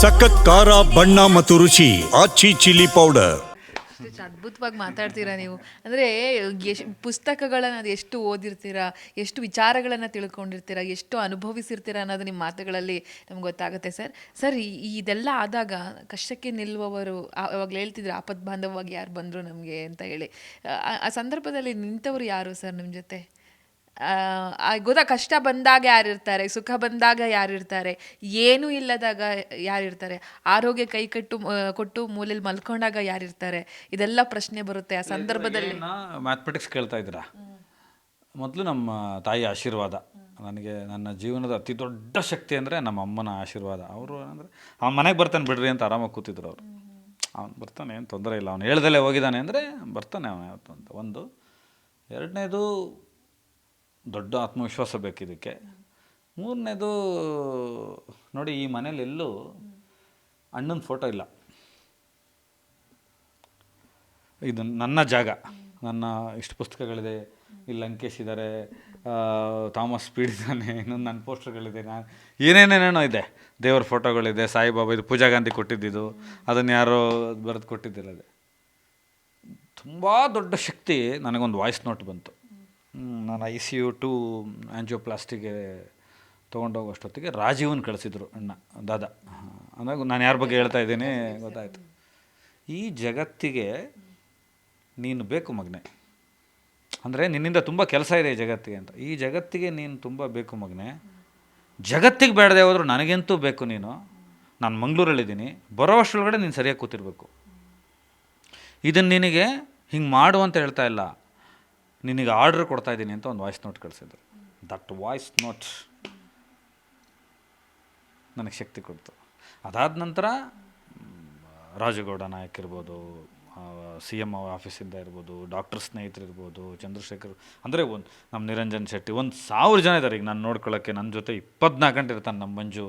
ಸಖತ್ ಖಾರ, ಬಣ್ಣ ಮತ್ತು ರುಚಿ ಆಚಿ ಚಿಲ್ಲಿ ಪೌಡರ್. ಎಷ್ಟು ಅದ್ಭುತವಾಗಿ ಮಾತಾಡ್ತೀರಾ ನೀವು? ಅಂದರೆ ಎಶ್ ಪುಸ್ತಕಗಳನ್ನು ಅದು ಎಷ್ಟು ಓದಿರ್ತೀರಾ? ಎಷ್ಟು ವಿಚಾರಗಳನ್ನು ತಿಳ್ಕೊಂಡಿರ್ತೀರಾ? ಎಷ್ಟು ಅನುಭವಿಸಿರ್ತೀರಾ ಅನ್ನೋದು ನಿಮ್ಮ ಮಾತುಗಳಲ್ಲಿ ನಮ್ಗೆ ಗೊತ್ತಾಗುತ್ತೆ, ಸರ್. ಸರ್ ಇದೆಲ್ಲ ಆದಾಗ ಕಷ್ಟಕ್ಕೆ ನಿಲ್ಲುವವರು ಅವಾಗ ಹೇಳ್ತಿದ್ರು, ಆಪತ್ ಬಾಂಧವವಾಗಿ ಯಾರು ಬಂದರು ನಮಗೆ ಅಂತ ಹೇಳಿ. ಆ- ಸಂದರ್ಭದಲ್ಲಿ ನಿಂತವರು ಯಾರು ಸರ್ ನಿಮ್ಮ ಜೊತೆ? ಗೊತ್ತಾ, ಕಷ್ಟ ಬಂದಾಗ ಯಾರಿರ್ತಾರೆ, ಸುಖ ಬಂದಾಗ ಯಾರಿರ್ತಾರೆ, ಏನೂ ಇಲ್ಲದಾಗ ಯಾರಿರ್ತಾರೆ, ಆರೋಗ್ಯ ಕೈ ಕಟ್ಟು ಕೊಟ್ಟು ಮೂಲೆಯಲ್ಲಿ ಮಲ್ಕೊಂಡಾಗ ಯಾರಿರ್ತಾರೆ, ಇದೆಲ್ಲ ಪ್ರಶ್ನೆ ಬರುತ್ತೆ ಆ ಸಂದರ್ಭದಲ್ಲಿ. ಮ್ಯಾಥಮೆಟಿಕ್ಸ್ ಕೇಳ್ತಾ ಇದ್ದೀರಾ? ಮೊದಲು ನಮ್ಮ ತಾಯಿ ಆಶೀರ್ವಾದ. ನನಗೆ ನನ್ನ ಜೀವನದ ಅತಿ ದೊಡ್ಡ ಶಕ್ತಿ ಅಂದರೆ ನಮ್ಮ ಅಮ್ಮನ ಆಶೀರ್ವಾದ. ಅವರು ಅಂದರೆ, ಅವ್ನು ಮನೆಗೆ ಬರ್ತಾನೆ ಬಿಡ್ರಿ ಅಂತ ಆರಾಮಾಗಿ ಕೂತಿದ್ರು ಅವರು. ಅವ್ನು ಬರ್ತಾನೆ, ಏನು ತೊಂದರೆ ಇಲ್ಲ. ಅವ್ನು ಹೇಳ್ದಲ್ಲೇ ಹೋಗಿದ್ದಾನೆ ಅಂದರೆ ಬರ್ತಾನೆ ಅವನು ಅಂತ. ಒಂದು, ಎರಡನೇದು ದೊಡ್ಡ ಆತ್ಮವಿಶ್ವಾಸ ಬೇಕು ಇದಕ್ಕೆ. ಮೂರನೇದು ನೋಡಿ ಈ ಮನೇಲಿ ಎಲ್ಲೂ ಅಣ್ಣನ ಫೋಟೋ ಇಲ್ಲ. ಇದು ನನ್ನ ಜಾಗ. ನನ್ನ ಇಷ್ಟು ಪುಸ್ತಕಗಳಿದೆ. ಇಲ್ಲಿ ಲಂಕೇಶ್ ಇದ್ದಾರೆ ಥಾಮಸ್ ಸ್ಪೀಡ್ ಇದ್ದಾನೆ. ಇನ್ನೊಂದು ನನ್ನ ಪೋಸ್ಟರ್ಗಳಿದೆ. ನಾನು ಏನೇನೇನೇನೋ ಇದೆ. ದೇವರ ಫೋಟೋಗಳಿದೆ. ಸಾಯಿಬಾಬಾ, ಇದು ಪೂಜಾ ಗಾಂಧಿ ಕೊಟ್ಟಿದ್ದಿದ್ದು ಅದನ್ನು ಯಾರೋ ಬರೆದು ಕೊಟ್ಟಿದ್ದಿಲ್ಲ ಅದೇ. ತುಂಬ ದೊಡ್ಡ ಶಕ್ತಿ ನನಗೊಂದು ವಾಯ್ಸ್ ನೋಟ್ ಬಂತು. ನಾನು ಐ ಸಿ ಯು ಟು ಆ್ಯಂಜಿಯೋಪ್ಲಾಸ್ಟಿಗೆ ತೊಗೊಂಡೋಗೋ ಅಷ್ಟೊತ್ತಿಗೆ ರಾಜೀವನ್ ಕಳಿಸಿದ್ರು ಅಣ್ಣ, ದಾದಾ. ಅಂದಾಗ ನಾನು ಯಾರ ಬಗ್ಗೆ ಹೇಳ್ತಾ ಇದ್ದೀನಿ ಗೊತ್ತಾಯಿತು. ಈ ಜಗತ್ತಿಗೆ ನೀನು ಬೇಕು ಮಗ್ನೆ. ಅಂದರೆ ನಿನ್ನಿಂದ ತುಂಬ ಕೆಲಸ ಇದೆ ಈ ಜಗತ್ತಿಗೆ ಅಂತ. ಈ ಜಗತ್ತಿಗೆ ನೀನು ತುಂಬ ಬೇಕು ಮಗ್ನೆ. ಜಗತ್ತಿಗೆ ಬೇಡದೆ ಹೋದರೂ ನನಗಂತೂ ಬೇಕು ನೀನು. ನಾನು ಮಂಗಳೂರಲ್ಲಿದ್ದೀನಿ. ಬರೋ ಅಷ್ಟರೊಳಗಡೆ ನೀನು ಸರಿಯಾಗಿ ಕೂತಿರ್ಬೇಕು. ಇದನ್ನು ನಿನಗೆ ಹಿಂಗೆ ಮಾಡು ಅಂತ ಹೇಳ್ತಾ ಇಲ್ಲ. ನಿನಗೆ ಆರ್ಡ್ರ್ ಕೊಡ್ತಾ ಇದ್ದೀನಿ ಅಂತ ಒಂದು ವಾಯ್ಸ್ ನೋಟ್ ಕಳಿಸಿದ್ರು. ದಟ್ ವಾಯ್ಸ್ ನೋಟ್ ನನಗೆ ಶಕ್ತಿ ಕೊಡ್ತು. ಅದಾದ ನಂತರ ರಾಜಗೌಡ ನಾಯಕ್ ಇರ್ಬೋದು ಸಿ ಎಂ ಆಫೀಸಿಂದ ಇರ್ಬೋದು ಡಾಕ್ಟರ್ ಸ್ನೇಹಿತರು ಇರ್ಬೋದು, ಚಂದ್ರಶೇಖರ್ ಅಂದರೆ ಒಂದು ನಮ್ಮ ನಿರಂಜನ್ ಶೆಟ್ಟಿ ಒಂದು ಸಾವಿರ ಜನ ಇದ್ದಾರೆ ಈಗ ನಾನು ನೋಡ್ಕೊಳ್ಳೋಕ್ಕೆ ನನ್ನ ಜೊತೆ ಇಪ್ಪತ್ನಾಲ್ಕು ಗಂಟೆ ಇರ್ತಾನೆ ನಮ್ಮ ಮಂಜು.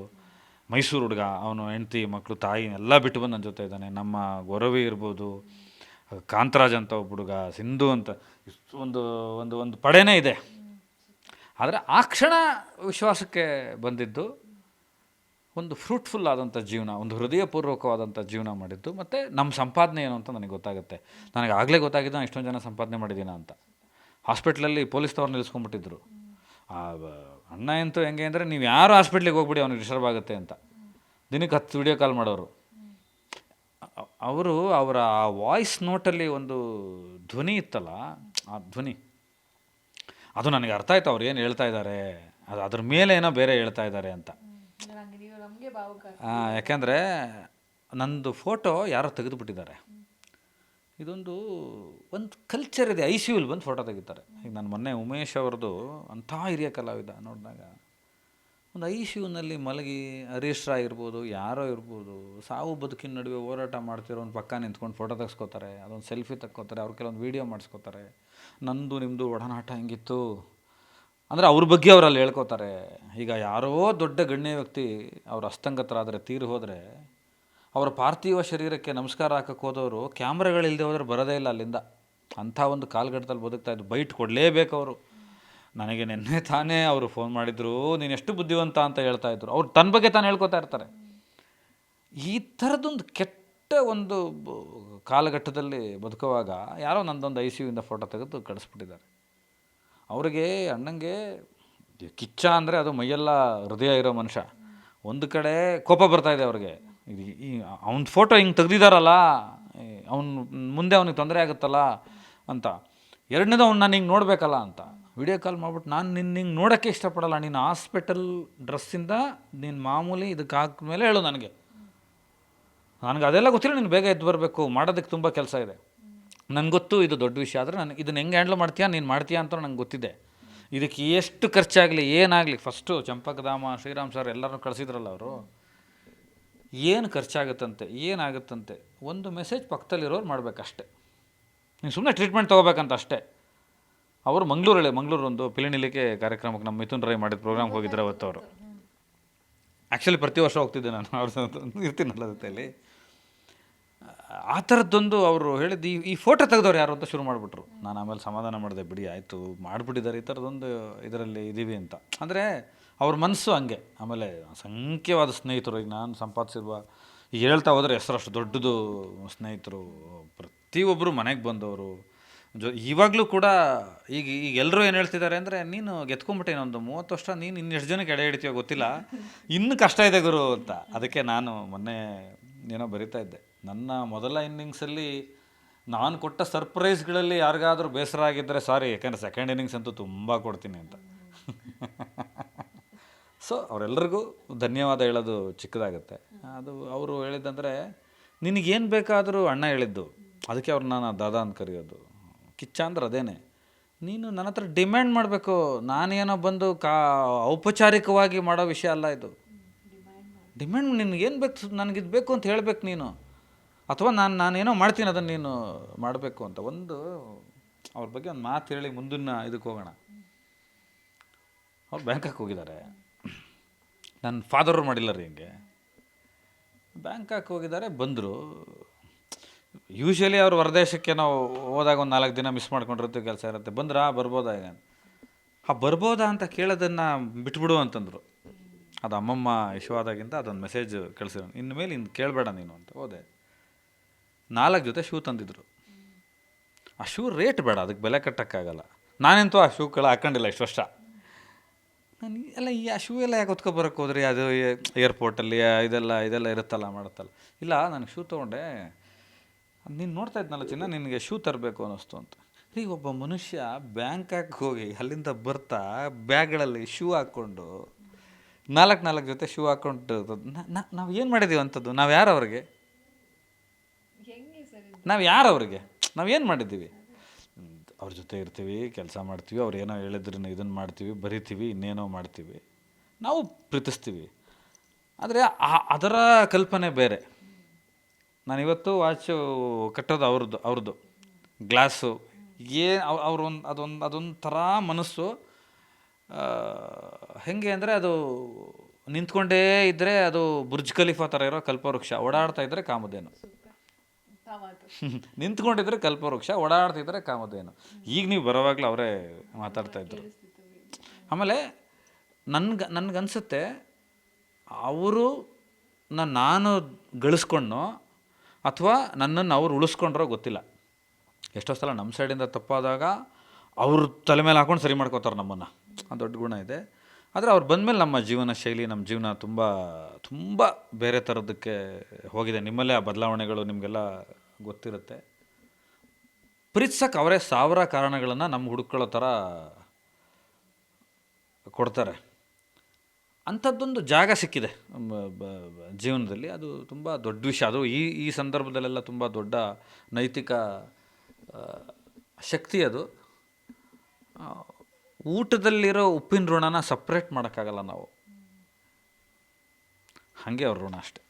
ಮೈಸೂರು ಹುಡುಗ, ಅವನು ಹೆಂಡ್ತಿ ಮಕ್ಕಳು ತಾಯಿ, ಎಲ್ಲ ಬಿಟ್ಟು ಬಂದು ನನ್ನ ಜೊತೆ ಇದ್ದಾನೆ. ನಮ್ಮ ಗೊರವಿ ಇರ್ಬೋದು ಕಾಂತರಾಜ್ ಅಂತ ಒಬ್ಬ ಹುಡುಗ, ಸಿಂಧು ಅಂತ ಒಂದು ಒಂದು ಒಂದು ಪಡೆನೇ ಇದೆ. ಆದರೆ ಆ ಕ್ಷಣ ವಿಶ್ವಾಸಕ್ಕೆ ಬಂದಿದ್ದು ಒಂದು ಫ್ರೂಟ್ಫುಲ್ ಆದಂಥ ಜೀವನ, ಒಂದು ಹೃದಯಪೂರ್ವಕವಾದಂಥ ಜೀವನ ಮಾಡಿದ್ದು. ಮತ್ತು ನಮ್ಮ ಸಂಪಾದನೆ ಏನು ಅಂತ ನನಗೆ ಗೊತ್ತಾಗುತ್ತೆ. ನನಗೆ ಆಗಲೇ ಗೊತ್ತಾಗಿದ್ದು ನಾನು ಇಷ್ಟೊಂದು ಜನ ಸಂಪಾದನೆ ಮಾಡಿದ್ದೀನ ಅಂತ. ಹಾಸ್ಪಿಟ್ಲಲ್ಲಿ ಪೊಲೀಸ್ನವ್ರು ನಿಲ್ಲಿಸ್ಕೊಂಡ್ಬಿಟ್ಟಿದ್ರು ಅಣ್ಣ ಎಂತೂ ಹೆಂಗೆ ಅಂದರೆ, ನೀವು ಯಾರು ಹಾಸ್ಪಿಟ್ಲಿಗೆ ಹೋಗ್ಬಿಡಿ, ಅವ್ನಿಗೆ ಡಿಸ್ಟರ್ಬ್ ಆಗುತ್ತೆ ಅಂತ. ದಿನಕ್ಕೆ ಹತ್ತು ವಿಡಿಯೋ ಕಾಲ್ ಮಾಡೋರು. ಅವರು ಅವರ ಆ ವಾಯ್ಸ್ ನೋಟಲ್ಲಿ ಒಂದು ಧ್ವನಿ ಇತ್ತಲ್ಲ ಆ ಧ್ವನಿ. ಅದು ನನಗೆ ಅರ್ಥ ಆಯ್ತು ಅವ್ರು ಏನು ಹೇಳ್ತಾ ಇದ್ದಾರೆ ಅದು ಅದ್ರ ಮೇಲೆ ಏನೋ ಬೇರೆ ಹೇಳ್ತಾ ಇದ್ದಾರೆ ಅಂತ. ಯಾಕೆಂದರೆ ನಂದು ಫೋಟೋ ಯಾರೋ ತೆಗೆದುಬಿಟ್ಟಿದ್ದಾರೆ. ಇದೊಂದು ಒಂದು ಕಲ್ಚರ್ ಇದೆ ಐ ಸಿ ಯುಲ್ ಬಂದು ಫೋಟೋ ತೆಗಿತಾರೆ. ಈಗ ನಾನು ಮೊನ್ನೆ ಉಮೇಶ್ ಅವ್ರದ್ದು ಅಂಥ ಹಿರಿಯ ಕಲಾವಿದ ನೋಡಿದಾಗ ಒಂದು ಐ ಮಲಗಿ ಹರೀಶ್ರ ಇರ್ಬೋದು ಯಾರೋ ಇರ್ಬೋದು, ಸಾವು ಬದುಕಿನ ನಡುವೆ ಹೋರಾಟ ಮಾಡ್ತಿರೋ ಒಂದು ಪಕ್ಕ ನಿಂತ್ಕೊಂಡು ಫೋಟೋ ತೆಗೆಸ್ಕೋತಾರೆ, ಅದೊಂದು ಸೆಲ್ಫಿ ತಕ್ಕೋತಾರೆ ಅವ್ರ ಕೆಲವೊಂದು ವೀಡಿಯೋ ಮಾಡಿಸ್ಕೋತಾರೆ. ನಂದು ನಿಮ್ಮದು ಒಡನಾಟ ಹೆಂಗಿತ್ತು? ಅಂದರೆ ಅವ್ರ ಬಗ್ಗೆ ಅವರಲ್ಲಿ ಹೇಳ್ಕೋತಾರೆ. ಈಗ ಯಾರೋ ದೊಡ್ಡ ಗಣ್ಯ ವ್ಯಕ್ತಿ ಅವ್ರ ಅಸ್ತಂಗತರಾದರೆ ತೀರು ಹೋದರೆ, ಅವರ ಪಾರ್ಥಿವ ಶರೀರಕ್ಕೆ ನಮಸ್ಕಾರ ಹಾಕಕ್ಕೆ ಹೋದವರು ಕ್ಯಾಮ್ರಾಗಳಿಲ್ಲದೆ ಹೋದ್ರೆ ಬರೋದೇ ಇಲ್ಲ ಅಲ್ಲಿಂದ. ಅಂಥ ಒಂದು ಕಾಲ್ಗಟ್ಟದಲ್ಲಿ ಬದುಕ್ತಾ ಇದ್ದು ಬೈಟ್ ಕೊಡಲೇಬೇಕು ಅವರು. ನನಗೆ ನಿನ್ನೆ ತಾನೇ ಅವರು ಫೋನ್ ಮಾಡಿದ್ರು, ನೀನು ಎಷ್ಟು ಬುದ್ಧಿವಂತ ಅಂತ ಹೇಳ್ತಾ ಇದ್ರು. ಅವ್ರು ತನ್ನ ಬಗ್ಗೆ ತಾನು ಹೇಳ್ಕೊತಾ ಇರ್ತಾರೆ. ಈ ಥರದೊಂದು ಕೆಟ್ಟ ಒಂದು ಕಾಲಘಟ್ಟದಲ್ಲಿ ಬದುಕುವಾಗ ಯಾರೋ ನಂದೊಂದು ಐ ಸಿ ಯುಂದ ಫೋಟೋ ತೆಗೆದು ಕಳಿಸ್ಬಿಟ್ಟಿದ್ದಾರೆ. ಅವ್ರಿಗೆ ಅಣ್ಣಂಗೆ ಕಿಚ್ಚ ಅಂದರೆ ಅದು ಮೈಯೆಲ್ಲ ಹೃದಯ ಇರೋ ಮನುಷ್ಯ. ಒಂದು ಕಡೆ ಕೋಪ ಬರ್ತಾ ಇದೆ ಅವ್ರಿಗೆ. ಇದು ಈ ಅವ್ನ ಫೋಟೋ ಹಿಂಗೆ ತೆಗ್ದಿದ್ದಾರಲ್ಲ ಅವ್ನು ಮುಂದೆ ಅವ್ನಿಗೆ ತೊಂದರೆ ಆಗುತ್ತಲ್ಲ ಅಂತ. ಎರಡನೇದು ಅವ್ನು ನಾನು ಹಿಂಗೆ ನೋಡಬೇಕಲ್ಲ ಅಂತ. ವಿಡಿಯೋ ಕಾಲ್ ಮಾಡ್ಬಿಟ್ಟು ನಾನು ನಿನ್ನ ಹಿಂಗೆ ನೋಡೋಕ್ಕೆ ಇಷ್ಟಪಡಲ್ಲ, ನೀನು ಹಾಸ್ಪಿಟಲ್ ಡ್ರೆಸ್ಸಿಂದ ನೀನು ಮಾಮೂಲಿ ಇದಕ್ಕೆ ಹಾಕ್ಮೇಲೆ ಹೇಳು ನನಗೆ. ನನಗೆ ಅದೆಲ್ಲ ಗೊತ್ತಿಲ್ಲ, ನೀನು ಬೇಗ ಎದ್ದು ಬರಬೇಕು, ಮಾಡೋದಕ್ಕೆ ತುಂಬ ಕೆಲಸ ಇದೆ. ನನಗೆ ಗೊತ್ತು ಇದು ದೊಡ್ಡ ವಿಷಯ, ಆದರೆ ನನಗೆ ಇದನ್ನು ಹೆಂಗೆ ಹ್ಯಾಂಡ್ಲ್ ಮಾಡ್ತೀಯಾ, ನೀನು ಮಾಡ್ತೀಯಾ ಅಂತ ನಂಗೆ ಗೊತ್ತಿದೆ. ಇದಕ್ಕೆ ಎಷ್ಟು ಖರ್ಚಾಗಲಿ, ಏನಾಗಲಿ ಫಸ್ಟು ಚಂಪಕಧಾಮ, ಶ್ರೀರಾಮ್ ಸರ್ ಎಲ್ಲರನ್ನೂ ಕಳಿಸಿದ್ರಲ್ಲ ಅವರು. ಏನು ಖರ್ಚಾಗುತ್ತಂತೆ, ಏನಾಗುತ್ತಂತೆ, ಒಂದು ಮೆಸೇಜ್ ಪಕ್ಕದಲ್ಲಿರೋರು ಮಾಡಬೇಕಷ್ಟೆ. ನೀವು ಸುಮ್ಮನೆ ಟ್ರೀಟ್ಮೆಂಟ್ ತೊಗೋಬೇಕಂತ ಅಷ್ಟೇ. ಅವರು ಮಂಗಳೂರಲ್ಲಿ ಮಂಗಳೂರು ಒಂದು ಪಿಲಿನಿಲಿಕೆ ಕಾರ್ಯಕ್ರಮಕ್ಕೆ ನಮ್ಮ ಮಿಥುನ್ ರೈ ಮಾಡಿದ ಪ್ರೋಗ್ರಾಮ್ಗೆ ಹೋಗಿದ್ರು ಅವತ್ತು ಅವರು. ಆ್ಯಕ್ಚುಲಿ ಪ್ರತಿ ವರ್ಷ ಹೋಗ್ತಿದ್ದೆ ನಾನು, ಅವ್ರ ಇರ್ತೀನಲ್ಲ ಜೊತೆಯಲ್ಲಿ. ಆ ಥರದ್ದೊಂದು ಅವರು ಹೇಳಿದ್ದು, ಈ ಈ ಫೋಟೋ ತೆಗೆದವ್ರು ಯಾರು ಅಂತ ಶುರು ಮಾಡಿಬಿಟ್ರು. ನಾನು ಆಮೇಲೆ ಸಮಾಧಾನ ಮಾಡಿದೆ, ಬಿಡಿ ಆಯಿತು, ಮಾಡಿಬಿಟ್ಟಿದ್ದಾರೆ, ಈ ಥರದೊಂದು ಇದರಲ್ಲಿ ಇದ್ದೀವಿ ಅಂತ. ಅಂದರೆ ಅವ್ರ ಮನಸ್ಸು ಹಂಗೆ. ಆಮೇಲೆ ಅಸಂಖ್ಯವಾದ ಸ್ನೇಹಿತರು, ಈಗ ನಾನು ಸಂಪಾದಿಸಿರುವ, ಈಗ ಹೇಳ್ತಾ ಹೋದರೆ ಹೆಸರಷ್ಟು ದೊಡ್ಡದು ಸ್ನೇಹಿತರು ಪ್ರತಿಯೊಬ್ಬರು ಮನೆಗೆ ಬಂದವರು ಜೊ, ಇವಾಗಲೂ ಕೂಡ ಈಗ ಈಗ ಎಲ್ಲರೂ ಏನು ಹೇಳ್ತಿದ್ದಾರೆ ಅಂದರೆ, ನೀನು ಗೆದ್ಕೊಂಬಿಟ್ಟೆ ಒಂದು ಮೂವತ್ತು ವರ್ಷ, ನೀನು ಇನ್ನು ಎಷ್ಟು ಜನಕ್ಕೆ ಎಡೆ ಹಿಡಿತೀಯೋ ಗೊತ್ತಿಲ್ಲ. ಇನ್ನು ಕಷ್ಟ ಇದೆ ಗುರು ಅಂತ. ಅದಕ್ಕೆ ನಾನು ಮೊನ್ನೆ ಏನೋ ಬರಿತಾ ಇದ್ದೆ. ನನ್ನ ಮೊದಲ ಇನ್ನಿಂಗ್ಸಲ್ಲಿ ನಾನು ಕೊಟ್ಟ ಸರ್ಪ್ರೈಸ್ಗಳಲ್ಲಿ ಯಾರಿಗಾದರೂ ಬೇಸರ ಆಗಿದ್ದರೆ ಸಾರಿ ಯಾಕಂದರೆ ಸೆಕೆಂಡ್ ಇನ್ನಿಂಗ್ಸ್ ಅಂತೂ ತುಂಬ ಕೊಡ್ತೀನಿ ಅಂತ. ಸೊ ಅವರೆಲ್ಲರಿಗೂ ಧನ್ಯವಾದ ಹೇಳೋದು ಚಿಕ್ಕದಾಗುತ್ತೆ. ಅದು ಅವರು ಹೇಳಿದ್ದಂದರೆ ನಿನಗೇನು ಬೇಕಾದರೂ ಅಣ್ಣ ಹೇಳಿದ್ದು. ಅದಕ್ಕೆ ಅವ್ರು ನಾನು ದಾದಾ ಅಂತ ಕರೆಯೋದು. ಕಿಚ್ಚ ಅಂದ್ರೆ ಅದೇನೆ. ನೀನು ನನ್ನ ಹತ್ರ ಡಿಮ್ಯಾಂಡ್ ಮಾಡಬೇಕು. ನಾನೇನೋ ಬಂದು ಕಾ, ಔಪಚಾರಿಕವಾಗಿ ಮಾಡೋ ವಿಷಯ ಅಲ್ಲ ಇದು. ಡಿಮ್ಯಾಂಡ್ ನಿನಗೇನು ಬೇಕು? ನನಗಿದು ಬೇಕು ಅಂತ ಹೇಳಬೇಕು ನೀನು. ಅಥವಾ ನಾನು, ನಾನೇನೋ ಮಾಡ್ತೀನಿ ಅದನ್ನು ನೀನು ಮಾಡಬೇಕು ಅಂತ. ಒಂದು ಅವ್ರ ಬಗ್ಗೆ ಒಂದು ಮಾತು ಹೇಳಿ ಮುಂದಿನ ಇದಕ್ಕೆ ಹೋಗೋಣ. ಅವ್ರು ಬ್ಯಾಂಕಾಕ್ ಹೋಗಿದ್ದಾರೆ. ನನ್ನ ಫಾದರ್ ಮಾಡಿಲ್ಲ ರೀ ಹಿಂಗೆ. ಬ್ಯಾಂಕಾಕ್ ಹೋಗಿದ್ದಾರೆ, ಬಂದರು. ಯೂಶ್ವಲಿ ಅವ್ರು ಹೊರದೇಶಕ್ಕೆ ನಾವು ಹೋದಾಗ ಒಂದು ನಾಲ್ಕು ದಿನ ಮಿಸ್ ಮಾಡ್ಕೊಂಡಿರುತ್ತೆ ಕೆಲಸ ಇರುತ್ತೆ. ಬಂದ್ರಾ, ಬರ್ಬೋದಾ ಈಗ? ಆ ಬರ್ಬೋದಾ ಅಂತ ಕೇಳೋದನ್ನು ಬಿಟ್ಬಿಡು ಅಂತಂದರು. ಅದು ಅಮ್ಮಮ್ಮ ಇಶ್ವಾದಾಗಿಂದ ಅದೊಂದು ಮೆಸೇಜ್ ಕಳಿಸಿದ್ರು. ಇನ್ನು ಮೇಲೆ ಇನ್ನು ಕೇಳಬೇಡ ನೀನು ಅಂತ ಹೋದೆ. ನಾಲ್ಕು ಜೊತೆ ಶೂ ತಂದಿದ್ರು. ಆ ಶೂ ರೇಟ್ ಬೇಡ, ಅದಕ್ಕೆ ಬೆಲೆ ಕಟ್ಟೋಕ್ಕಾಗಲ್ಲ. ನಾನಂತೂ ಆ ಶೂಗಳ ಹಾಕೊಂಡಿಲ್ಲ ಇಷ್ಟು ವರ್ಷ. ನಾನು ಎಲ್ಲ ಈ ಆ ಶೂ ಎಲ್ಲ ಯಾಕೆ ಹೊತ್ಕೊಬರಕ್ಕೆ ಹೋದ್ರಿ? ಅದು ಏರ್ಪೋರ್ಟಲ್ಲಿ ಇದೆಲ್ಲ ಇದೆಲ್ಲ ಇರುತ್ತಲ್ಲ, ಮಾಡುತ್ತಲ್ಲ. ಇಲ್ಲ ನನಗೆ ಶೂ ತೊಗೊಂಡೆ. ನೀನು ನೋಡ್ತಾ ಇದ್ನಲ್ಲ ಚಿನ್ನ, ನಿನಗೆ ಶೂ ತರಬೇಕು ಅನ್ನಿಸ್ತು ಅಂತ. ರೀ, ಒಬ್ಬ ಮನುಷ್ಯ ಬ್ಯಾಂಕಾಕ್ ಹೋಗಿ ಅಲ್ಲಿಂದ ಬರ್ತಾ ಬ್ಯಾಗ್ಗಳಲ್ಲಿ ಶೂ ಹಾಕ್ಕೊಂಡು, ನಾಲ್ಕು ನಾಲ್ಕು ಜೊತೆ ಶೂ ಹಾಕ್ಕೊಂಡು ನಾವು ಏನು ಮಾಡಿದ್ದೀವಿ ಅಂಥದ್ದು ನಾವು ಯಾರು ಅವ್ರಿಗೆ? ನಾವು ಯಾರು ಅವ್ರಿಗೆ? ನಾವು ಏನು ಮಾಡಿದ್ದೀವಿ ಅವ್ರ ಜೊತೆ ಇರ್ತೀವಿ, ಕೆಲಸ ಮಾಡ್ತೀವಿ, ಅವ್ರು ಏನೋ ಹೇಳಿದ್ರೆ ಇದನ್ನು ಮಾಡ್ತೀವಿ, ಬರಿತೀವಿ, ಇನ್ನೇನೋ ಮಾಡ್ತೀವಿ. ನಾವು ಪ್ರೀತಿಸ್ತೀವಿ. ಆದರೆ ಅದರ ಕಲ್ಪನೆ ಬೇರೆ. ನಾನಿವತ್ತು ವಾಚು ಕಟ್ಟೋದು ಅವ್ರದ್ದು ಅವ್ರದ್ದು. ಗ್ಲಾಸು ಏ ಅವ್ರೊಂದು, ಅದೊಂದು ಅದೊಂದು ಥರ ಮನಸ್ಸು ಹೇಗೆ ಅಂದರೆ ಅದು ನಿಂತ್ಕೊಂಡೇ ಇದ್ದರೆ ಅದು ಬುರ್ಜ್ ಖಲೀಫಾ ಥರ ಇರೋ ಕಲ್ಪವೃಕ್ಷ. ಓಡಾಡ್ತಾ ಇದ್ದರೆ ಕಾಮದೇನು ನಿಂತ್ಕೊಂಡಿದ್ರೆ ಕಲ್ಪವೃಕ್ಷ ಓಡಾಡ್ತಿದ್ರೆ ಕಾಮಧೇನು. ಈಗ ನೀವು ಬರೋವಾಗಲೂ ಅವರೇ ಮಾತಾಡ್ತಾ ಇದ್ರು. ಆಮೇಲೆ ನನ್ಗೆ, ನನಗನ್ಸುತ್ತೆ, ಅವರು ನಾನು ಗಳಿಸ್ಕೊಂಡ್ನೋ ಅಥವಾ ನನ್ನನ್ನು ಅವ್ರು ಉಳಿಸ್ಕೊಂಡ್ರೋ ಗೊತ್ತಿಲ್ಲ. ಎಷ್ಟೋ ಸಲ ನಮ್ಮ ಸೈಡಿಂದ ತಪ್ಪಾದಾಗ ಅವ್ರ ತಲೆ ಮೇಲೆ ಹಾಕೊಂಡು ಸರಿ ಮಾಡ್ಕೋತಾರೆ ನಮ್ಮನ್ನು. ಆ ದೊಡ್ಡ ಗುಣ ಇದೆ. ಆದರೆ ಅವ್ರು ಬಂದಮೇಲೆ ನಮ್ಮ ಜೀವನ ಶೈಲಿ, ನಮ್ಮ ಜೀವನ ತುಂಬ ತುಂಬ ಬೇರೆ ಥರದಕ್ಕೆ ಹೋಗಿದೆ. ನಿಮ್ಮಲ್ಲೇ ಆ ಬದಲಾವಣೆಗಳು ನಿಮಗೆಲ್ಲ ಗೊತ್ತಿರುತ್ತೆ. ಪ್ರೀತ್ಸಕ್ಕೆ ಅವರೇ ಸಾವಿರ ಕಾರಣಗಳನ್ನು ನಮ್ಮ ಹುಡುಕೊಳ್ಳೋ ಥರ ಕೊಡ್ತಾರೆ. ಅಂಥದ್ದೊಂದು ಜಾಗ ಸಿಕ್ಕಿದೆ ಜೀವನದಲ್ಲಿ. ಅದು ತುಂಬ ದೊಡ್ಡ ವಿಷಯ. ಅದು ಈ ಈ ಸಂದರ್ಭದಲ್ಲೆಲ್ಲ ತುಂಬ ದೊಡ್ಡ ನೈತಿಕ ಶಕ್ತಿ ಅದು. ಊಟದಲ್ಲಿರೋ ಉಪ್ಪಿನ ಋಣನ ಸಪ್ರೇಟ್ ಮಾಡೋಕ್ಕಾಗಲ್ಲ ನಾವು. ಹಾಗೆ ಅವ್ರ ಋಣ ಅಷ್ಟೆ.